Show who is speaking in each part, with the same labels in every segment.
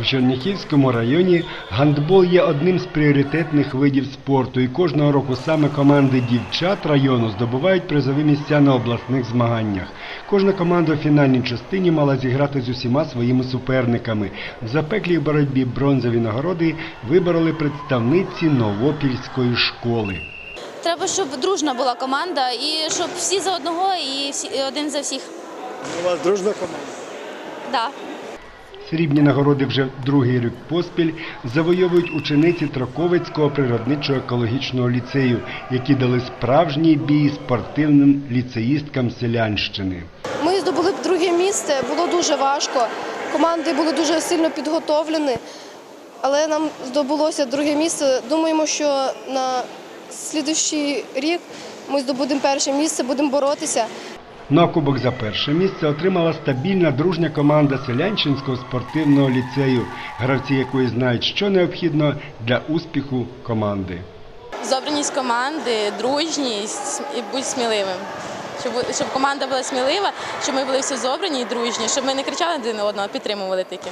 Speaker 1: В Черніхівському районі гандбол є одним з пріоритетних видів спорту, і кожного року саме команди дівчат району здобувають призові місця на обласних змаганнях. Кожна команда у фінальній частині мала зіграти з усіма своїми суперниками. В запеклій боротьбі бронзові нагороди вибороли представниці Новопільської школи.
Speaker 2: Треба, щоб дружна була команда, і щоб всі за одного і всі один за всіх.
Speaker 3: У вас дружна команда.
Speaker 2: Да.
Speaker 1: Срібні нагороди вже другий рік поспіль завойовують учениці Троковицького природничого екологічного ліцею, які дали справжній бій спортивним ліцеїсткам селянщини.
Speaker 4: Ми здобули друге місце, було дуже важко. Команди були дуже сильно підготовлені, але нам здобулося друге місце. Думаємо, що на слідуючий рік ми здобудемо перше місце, будемо боротися.
Speaker 1: Ну а кубок за перше місце отримала стабільна дружня команда селянчинського спортивного ліцею, гравці якої знають, що необхідно для успіху команди.
Speaker 5: Зобраність команди, дружність і будь сміливим. Щоб, щоб команда була смілива, щоб ми були всі зобрані і дружні, щоб ми не кричали один на одного, а підтримували тільки.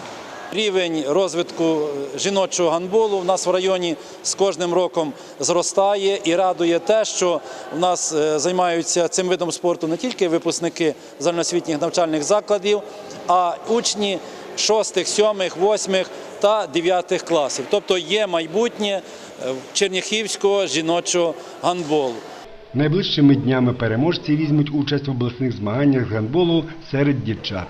Speaker 6: Рівень розвитку жіночого гандболу в нас в районі з кожним роком зростає і радує те, що в нас е, займаються цим видом спорту не тільки випускники загальноосвітніх навчальних закладів, а учні 6, 7, 8 та 9 класів. Тобто є майбутнє е, черніхівського жіночого гандболу.
Speaker 1: Найближчими днями переможці візьмуть участь в обласних змаганнях з гандболу серед дівчат.